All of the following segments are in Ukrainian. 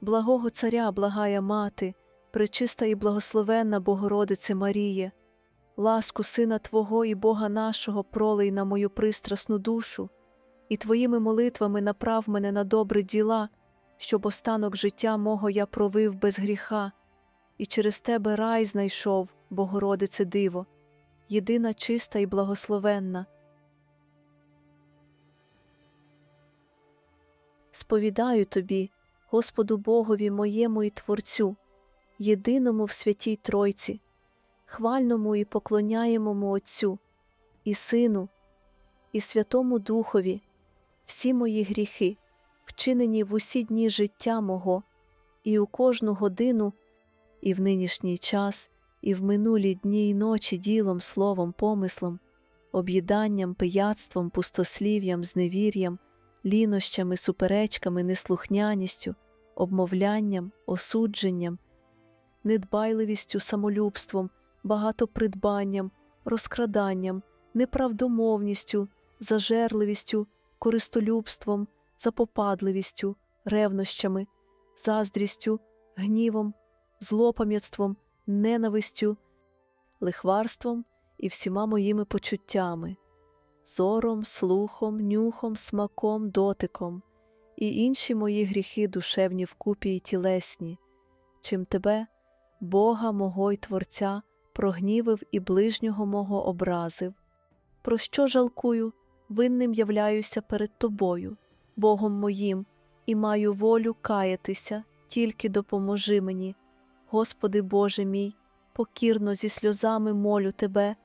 Благого Царя благая мати, пречиста і благословенна Богородице Маріє, ласку Сина Твого і Бога нашого пролий на мою пристрасну душу, і Твоїми молитвами направ мене на добрі діла, щоб останок життя мого я провив без гріха, і через Тебе рай знайшов, Богородице Диво, єдина чиста і благословенна. Сповідаю Тобі, Господу Богові моєму і Творцю, єдиному в святій Тройці, хвальному і поклоняємому Отцю, і Сину, і Святому Духові, всі мої гріхи, вчинені в усі дні життя мого, і у кожну годину, і в нинішній час, і в минулі дні й ночі ділом, словом, помислом, об'їданням, пияцтвом, пустослів'ям, зневір'ям, лінощами, суперечками, неслухняністю, обмовлянням, осудженням, недбайливістю, самолюбством, багатопридбанням, розкраданням, неправдомовністю, зажерливістю, користолюбством, запопадливістю, ревнощами, заздрістю, гнівом, злопам'ятством, ненавистю, лихварством і всіма моїми почуттями зором, слухом, нюхом, смаком, дотиком, і інші мої гріхи душевні вкупі й тілесні, чим тебе, Бога мого й Творця, прогнівив і ближнього мого образив. Про що жалкую, винним являюся перед тобою, Богом моїм, і маю волю каятися, тільки допоможи мені. Господи Боже мій, покірно зі сльозами молю Тебе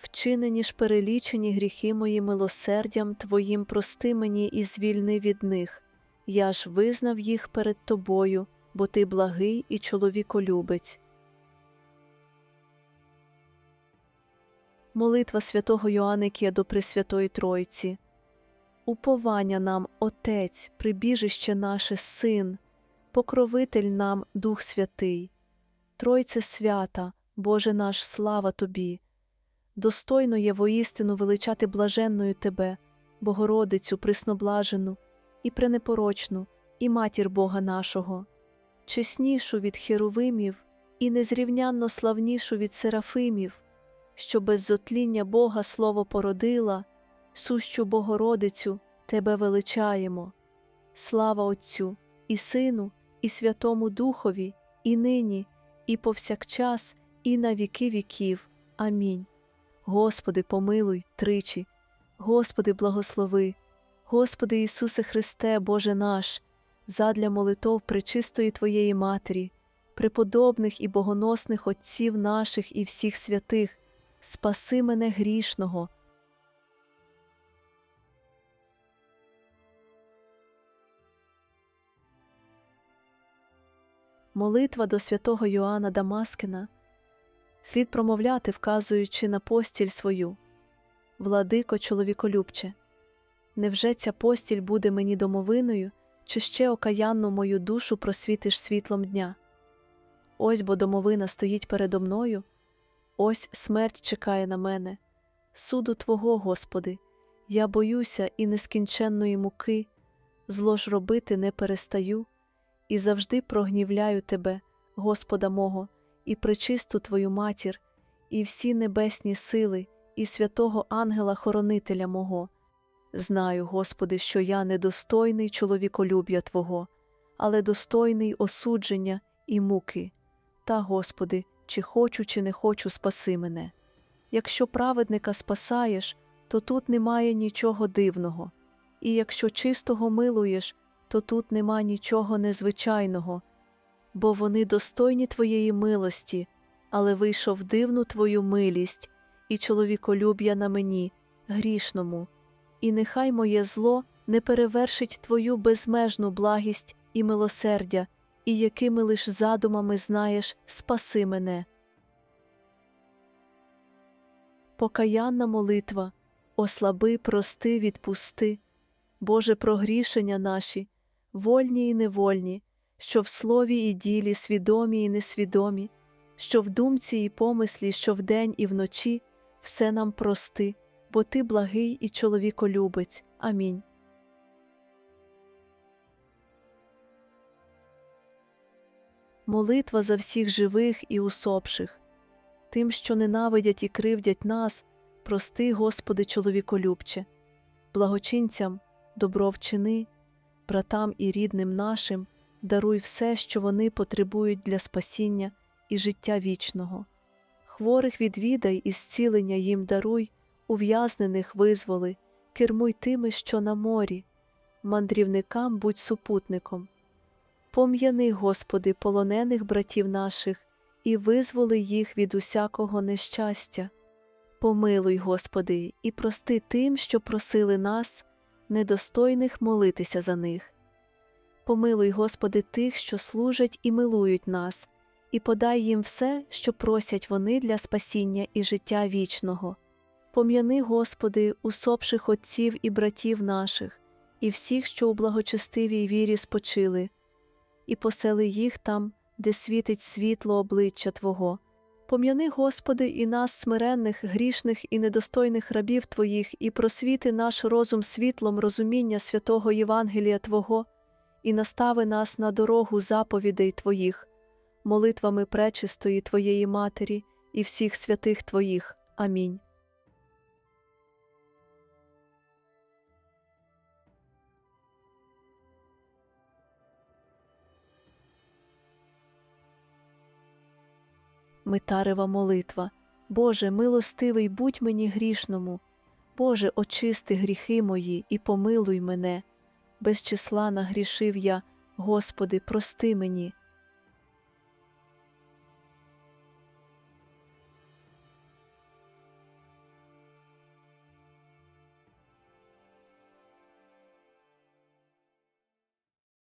вчинені ж перелічені гріхи мої милосердям Твоїм прости мені і звільни від них. Я ж визнав їх перед Тобою, бо Ти благий і чоловіколюбець. Молитва святого Йоанникія до Пресвятої Тройці. Уповання нам, Отець, прибіжище наше Син, покровитель нам Дух Святий, Тройце свята, Боже наш, слава Тобі! Достойно є воістину величати блаженною Тебе, Богородицю присноблажену, і пренепорочну, і матір Бога нашого, чеснішу від херовимів і незрівнянно славнішу від серафимів, що без зотління Бога Слово породила, сущу Богородицю Тебе величаємо. Слава Отцю і Сину, і Святому Духові, і нині, і повсякчас, і на віки віків. Амінь. Господи, помилуй тричі, Господи, благослови, Господи Ісусе Христе, Боже наш, задля молитов пречистої Твоєї Матері, преподобних і богоносних Отців наших і всіх святих, спаси мене грішного. Молитва до святого Йоанна Дамаскина слід промовляти, вказуючи на постіль свою. Владико, чоловіколюбче, невже ця постіль буде мені домовиною, чи ще окаянну мою душу просвітиш світлом дня? Ось бо домовина стоїть передо мною, ось смерть чекає на мене, суду Твого, Господи, я боюся і нескінченної муки, зло ж робити не перестаю, і завжди прогнівляю Тебе, Господа мого і пречисту Твою матір, і всі небесні сили, і святого ангела-хоронителя мого. Знаю, Господи, що я недостойний чоловіколюб'я Твого, але достойний осудження і муки. Та, Господи, чи хочу, чи не хочу, спаси мене. Якщо праведника спасаєш, то тут немає нічого дивного, і якщо чистого милуєш, то тут нема нічого незвичайного, бо вони достойні Твоєї милості, але вийшов дивну Твою милість і чоловіколюб'я на мені, грішному, і нехай моє зло не перевершить Твою безмежну благість і милосердя, і якими лиш задумами знаєш, спаси мене. Покаянна молитва, ослаби, прости, відпусти, Боже прогрішення наші, вольні і невольні, що в слові і ділі свідомі і несвідомі, що в думці і помислі, що вдень і вночі, все нам прости, бо ти благий і чоловіколюбець. Амінь. молитва за всіх живих і усопших, тим, що ненавидять і кривдять нас, прости, Господи, чоловіколюбче, благочинцям добро вчини, братам і рідним нашим даруй все, що вони потребують для спасіння і життя вічного. Хворих відвідай і зцілення їм даруй, ув'язнених визволи, кермуй тими, що на морі, мандрівникам будь супутником. Пом'яни, Господи, полонених братів наших і визволи їх від усякого нещастя. Помилуй, Господи, і прости тим, що просили нас, недостойних молитися за них. Помилуй, Господи, тих, що служать і милують нас, і подай їм все, що просять вони для спасіння і життя вічного. Пом'яни, Господи, усопших отців і братів наших, і всіх, що у благочестивій вірі спочили, і посели їх там, де світить світло обличчя Твого. Пом'яни, Господи, і нас, смиренних, грішних і недостойних рабів Твоїх, і просвіти наш розум світлом розуміння святого Євангелія Твого, і настави нас на дорогу заповідей Твоїх, молитвами пречистої Твоєї Матері і всіх святих Твоїх. Амінь. Митарева молитва. Боже, милостивий будь мені грішному. Боже, очисти гріхи мої і помилуй мене. Без числа нагрішив я, Господи, прости мені.